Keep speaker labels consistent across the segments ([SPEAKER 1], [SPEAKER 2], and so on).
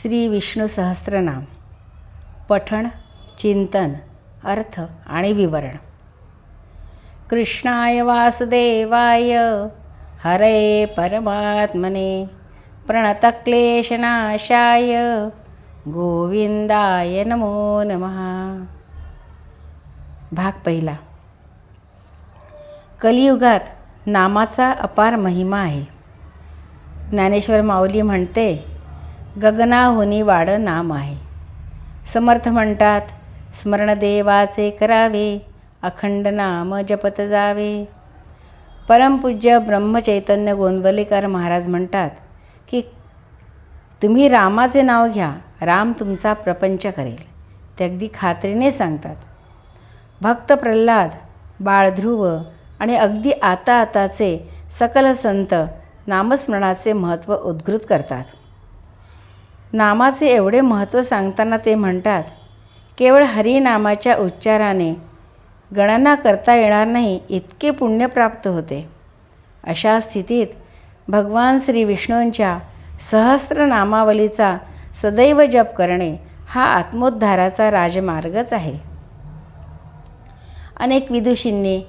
[SPEAKER 1] श्री विष्णू सहस्रनाम. पठण चिंतन अर्थ आणि विवरण. कृष्णाय वासुदेवाय हरे परमात्मने. प्रणतक्लेशनाशाय गोविंदाय नमो नमः. भाग पहिला. कलियुगात नामाचा अपार महिमा आहे. ज्ञानेश्वर माऊली म्हणते गगनाहुनी वाड नाम आहे. समर्थ म्हणतात स्मरणदेवाचे करावे अखंड नाम जपत जावे. परमपूज्य ब्रह्मचैतन्य गोंदवलेकर महाराज म्हणतात की तुम्ही रामाचे नाव घ्या राम तुमचा प्रपंच करेल. ते अगदी खात्रीने सांगतात. भक्त प्रल्हाद बाळध्रुव आणि अगदी आता आताचे सकल संत नामस्मरणाचे महत्त्व उद्घृत करतात. नामाचे एवढे महत्त्व सांगताना ते म्हणतात केवळ हरिनामाच्या उच्चाराने गणना करता येणार नाही इतके पुण्य प्राप्त होते. अशा स्थितीत भगवान श्री विष्णूंच्या सहस्त्रनामावलीचा सदैव जप करणे हा आत्मोद्धाराचा राजमार्गच आहे. अनेक विदुषींनी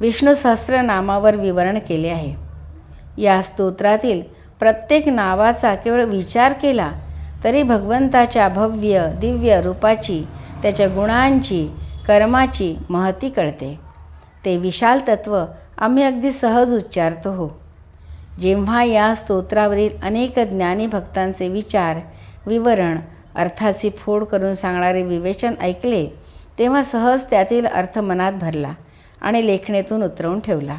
[SPEAKER 1] विष्णू सहस्त्रनामावर विवरण केले आहे. या स्तोत्रातील प्रत्येक नावाचा केवळ विचार केला तरी भगवंताच्या भव्य दिव्य रूपाची त्याच्या गुणांची कर्माची महती कळते. ते विशाल तत्त्व आम्ही अगदी सहज उच्चारतो हो. जेव्हा या स्तोत्रावरील अनेक ज्ञानी भक्तांचे विचार विवरण अर्थाची फोड करून सांगणारे विवेचन ऐकले तेव्हा सहज त्यातील अर्थ मनात भरला आणि लेखणीतून उतरवून ठेवला.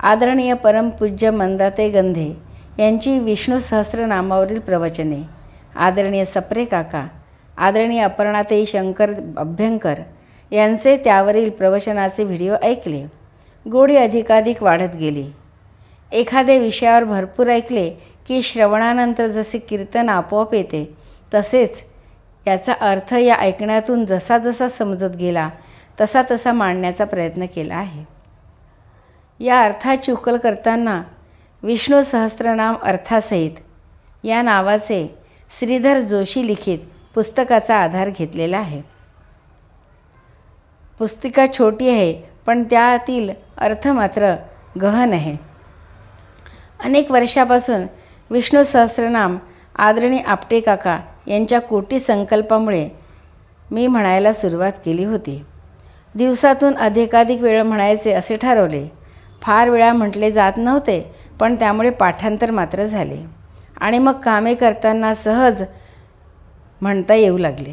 [SPEAKER 1] आदरणीय परमपूज्य मंदाते गंधे यांची विष्णू सहस्त्रनामावरील प्रवचने. आदरणीय सप्रे काका आदरणीय अपर्णाताई शंकर अभ्यंकर यांचे त्यावरील प्रवचनाचे व्हिडिओ ऐकले. गोडी अधिकाधिक वाढत गेली. एखाद्या विषयावर भरपूर ऐकले की श्रवणानंतर जसे कीर्तन आपोआप येते तसेच याचा अर्थ या ऐकण्यातून जसा जसा समजत गेला तसा तसा मांडण्याचा प्रयत्न केला आहे. या अर्थाची उकल करताना विष्णू सहस्त्रनाम अर्थासहित या नावाचे श्रीधर जोशी लिखित पुस्तकाचा आधार घेतलेला आहे. पुस्तिका छोटी आहे पण त्यातील अर्थ मात्र गहन आहे. अनेक वर्षापासून विष्णू सहस्रनाम आदरणी आपटे काका यांच्या कोटी संकल्पामुळे मी म्हणायला सुरुवात केली होती. दिवसातून अधिकाधिक वेळ म्हणायचे असे ठरवले. फार वेळा म्हटले जात नव्हते पण त्यामुळे पाठांतर मात्र झाले. आणि मग कामे करताना सहज म्हणता येऊ लागले.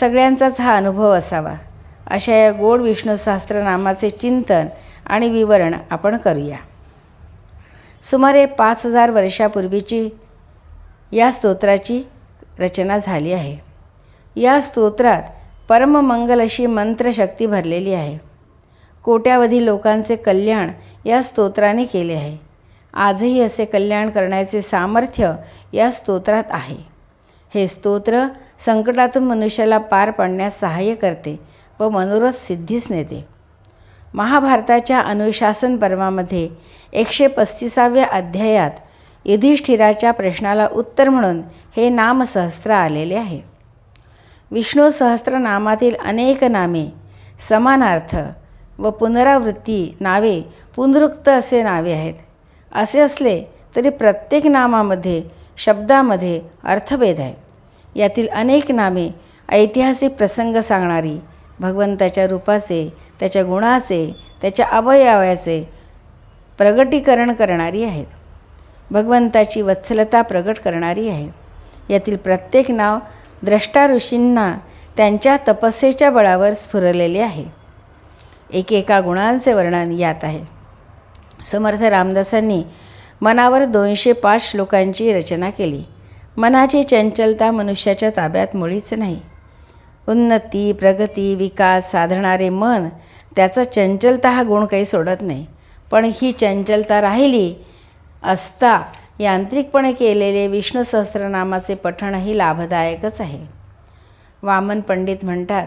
[SPEAKER 1] सगळ्यांचाच हा अनुभव असावा अशा या गोड विष्णू सहस्त्रनामाचे चिंतन आणि विवरण आपण करूया. सुमारे पाच हजार वर्षापूर्वीची या स्तोत्राची रचना झाली आहे. या स्तोत्रात परममंगल अशी मंत्रशक्ती भरलेली आहे. कोट्यावधी लोकांचे कल्याण या स्तोत्राने केले आहे. आजही असे कल्याण करण्याचे सामर्थ्य या स्तोत्रात आहे. हे स्तोत्र संकटातून मनुष्याला पार पाडण्यास सहाय्य करते व मनोरथ सिद्धीस नेते. महाभारताच्या अनुशासन पर्वामध्ये एकशे पस्तीसाव्या अध्यायात युधिष्ठिराच्या प्रश्नाला उत्तर म्हणून हे नामसहस्त्र आलेले आहे. विष्णू सहस्त्रनामातील अनेक नामे समानार्थ व पुनरावृत्ती नावे पुनरुक्त असे नावे आहेत. असे असले तरी प्रत्येक नामामध्ये शब्दामध्ये अर्थभेद आहे. यातील अनेक नामे ऐतिहासिक प्रसंग सांगणारी भगवंताच्या रूपाचे त्याच्या गुणाचे त्याच्या अवयवाचे प्रगटीकरण करणारी आहेत. भगवंताची वत्सलता प्रगट करणारी आहे. यातील प्रत्येक नाव द्रष्टा ऋषींना त्यांच्या तपस्येच्या बळावर स्फुरलेले आहे. एकेका गुणांचे वर्णन यात आहे. समर्थ रामदासांनी मनावर दोनशे पाच श्लोकांची रचना केली. मनाची चंचलता मनुष्याच्या ताब्यात मुळीच नाही. उन्नती प्रगती विकास साधणारे मन त्याचा चंचलता हा गुण काही सोडत नाही. पण ही चंचलता राहिली असता यांत्रिकपणे केलेले विष्णू सहस्रनामाचे पठणही लाभदायकच आहे. वामन पंडित म्हणतात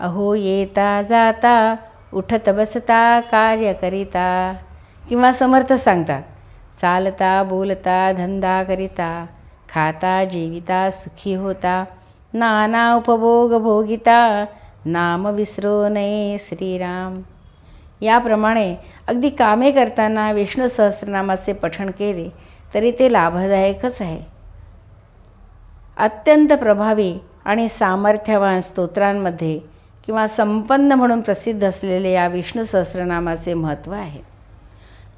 [SPEAKER 1] अहो येता जाता उठत बसता कार्य करिता. किंवा समर्थ सांगतात चालता बोलता धंदा करिता खाता जीविता सुखी होता नाना उपभोग भोगिता नाम विसरो नये श्रीराम. याप्रमाणे अगदी कामे करताना विष्णू सहस्रनामाचे पठण केले तरी ते लाभदायकच आहे. अत्यंत प्रभावी आणि सामर्थ्यवान स्तोत्रांमध्ये किंवा संपन्न म्हणून प्रसिद्ध असलेले या विष्णू सहस्रनामाचे महत्त्व आहे.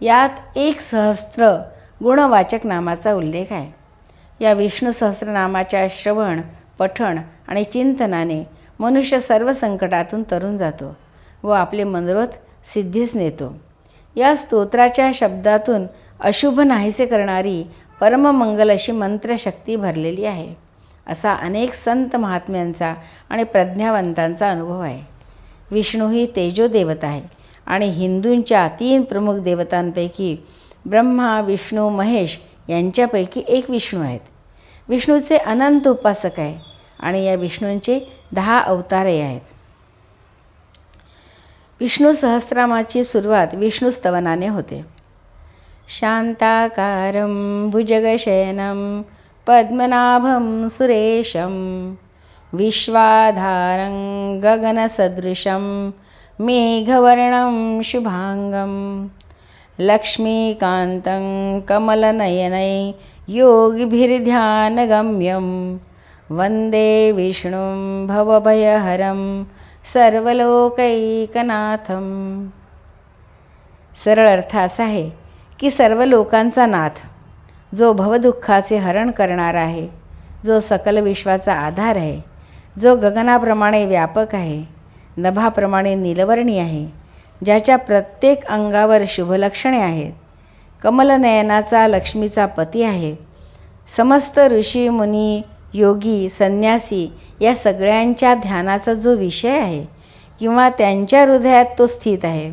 [SPEAKER 1] यात एक सहस्त्र गुणवाचक नामाचा उल्लेख आहे. या विष्णू सहस्रनामाच्या श्रवण पठण आणि चिंतनाने मनुष्य सर्व संकटातून तरून जातो व आपले मनोरथ सिद्धीस नेतो. या स्तोत्राच्या शब्दातून अशुभ नाहीसे करणारी परममंगल अशी मंत्रशक्ती भरलेली आहे. असा अनेक संत महात्म्यांचा आणि प्रज्ञावंतांचा अनुभव आहे. विष्णू ही तेजोदेवता आहे. आणि हिंदूंच्या तीन प्रमुख देवतांपैकी ब्रह्मा विष्णू महेश यांच्यापैकी एक विष्णू आहेत. विष्णूचे अनंत उपासक आहे आणि या विष्णूंचे दहा अवतारे आहेत. विष्णू सहस्रामाची सुरुवात विष्णुस्तवनाने होते. शांताकारं भुजगशयनं पद्मनाभं सुरेशं विश्वाधारं गगनसदृशं मेघवर्णं शुभाङ्गं। लक्ष्मीकान्तं कमलनयनै योगिभिर्ध्यानगम्यं। वन्दे विष्णुं भवभयहरं सर्वलोकैकनाथं सरळ अर्थ असा आहे की सर्व लोकांचा नाथ जो भवदुःखाचे हरण करणारा आहे जो सकल विश्वाचा आधार आहे जो गगनाप्रमाणे व्यापक आहे नभाप्रमाणे नीलवर्णी आहे ज्याच्या प्रत्येक अंगावर शुभलक्षणे आहेत. कमलनयनाचा लक्ष्मीचा पती आहे. समस्त ऋषी मुनी योगी संन्यासी या सगळ्यांच्या ध्यानाचा जो विषय आहे किंवा त्यांच्या हृदयात तो स्थित आहे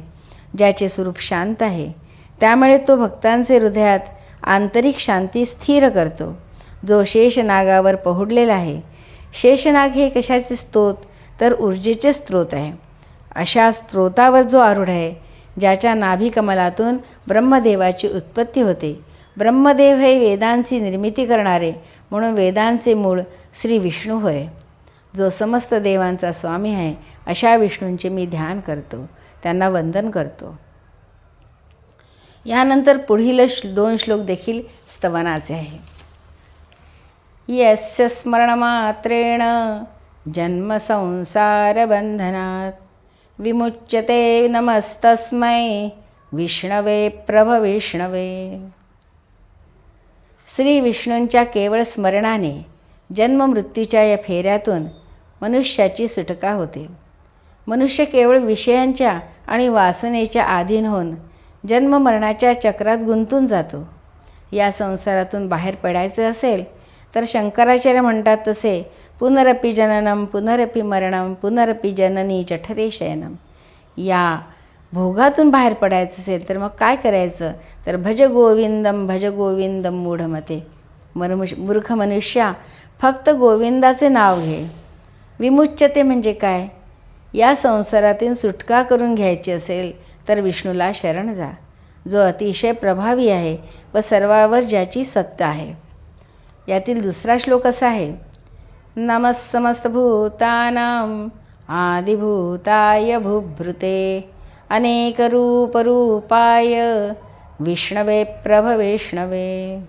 [SPEAKER 1] ज्याचे स्वरूप शांत आहे त्यामुळे तो भक्तांचे हृदयात आंतरिक शांती स्थिर करतो. जो शेषनागावर पहुडलेला आहे शेषनाग हे कशाचे स्त्रोत? तर ऊर्जेचे स्त्रोत आहे. अशा स्त्रोतावर जो आरूढ आहे ज्याच्या नाभिकमलातून ब्रह्मदेवाची उत्पत्ती होते. ब्रह्मदेव हे वेदांची निर्मिती करणारे म्हणून वेदांचे मूळ श्री विष्णू होय. जो समस्त देवांचा स्वामी आहे अशा विष्णूंचे मी ध्यान करतो. त्यांना वंदन करतो. यानंतर पुढील श्ल दोन श्लोक देखील स्तवनाचे आहे. यस्य स्मरणमात्रेण जन्मसंसारबन्धनात् विमुच्यते नमस्तस्मै विष्णवे प्रभविष्णवे श्री विष्णूंच्या केवळ स्मरणाने जन्ममृत्यूच्या या फेऱ्यातून मनुष्याची सुटका होते. मनुष्य केवळ विषयांच्या आणि वासनेच्या अधीन होऊन जन्ममरणाच्या चक्रात गुंतून जातो. या संसारातून बाहेर पडायचे असेल तर शंकराचार्य म्हणतात तसे पुनरपी जननम पुनरपी मरणम पुनरपी जननी जठरे शयनम या भोगातून बाहेर पडायचं असेल तर मग काय करायचं? तर भज गोविंदम भज गोविंदम मूढमते. मनुष मूर्ख मनुष्या फक्त गोविंदाचे नाव घे. विमुच्यते म्हणजे काय? या संसारातून सुटका करून घ्यायची असेल तर विष्णूला शरण जा. जो अतिशय प्रभावी आहे व सर्वावर ज्याची सत्ता आहे. यातील दुसरा श्लोक असा आहे नमस्समस्तभूतानां आदिभूताय भूभृते अनेकरूपरूपाय विष्णवे प्रभविष्णवे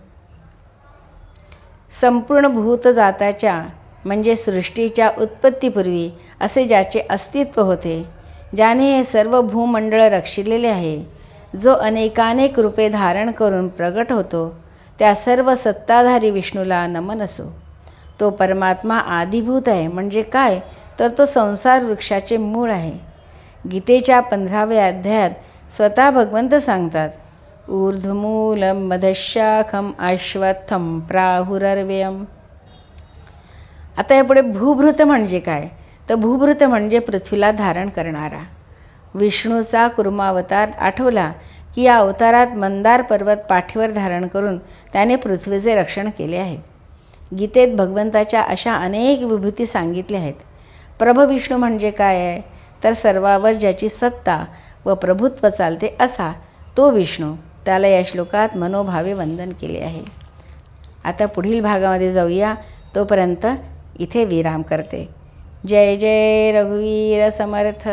[SPEAKER 1] संपूर्ण भूतजाताच्या म्हणजे सृष्टीच्या उत्पत्तीपूर्वी असे ज्याचे अस्तित्व होते ज्याने हे सर्व भूमंडळ रक्षिलेले आहे जो अनेकानेक रूपे धारण करून प्रगट होतो त्या सर्व सत्ताधारी विष्णूला नमन असो. तो परमात्मा आदिभूत आहे म्हणजे काय? तर तो संसार वृक्षाचे मूळ आहे. गीतेच्या पंधराव्या अध्यायात स्वतः भगवंत सांगतात ऊर्ध्वमूलम मधशाखम अश्वत्थम प्राहुरर्व्यम. आता यापुढे भूभृत म्हणजे काय? तर भूभृत म्हणजे पृथ्वीला धारण करणारा. विष्णूचा कुर्मावतार आठवला की या अवतारात मंदार पर्वत पाठीवर धारण करून त्याने पृथ्वीचे रक्षण केले आहे. गीतेत भगवंताच्या अशा अनेक विभूती सांगितल्या आहेत. प्रभविष्णू म्हणजे काय आहे? तर सर्वावर ज्याची सत्ता व प्रभुत्व चालते असा तो विष्णू त्याला या श्लोकात मनोभावे वंदन केले आहे. आता पुढील भागामध्ये जाऊया. तोपर्यंत इथे विराम करते. जय जय रघुवीर समर्थ.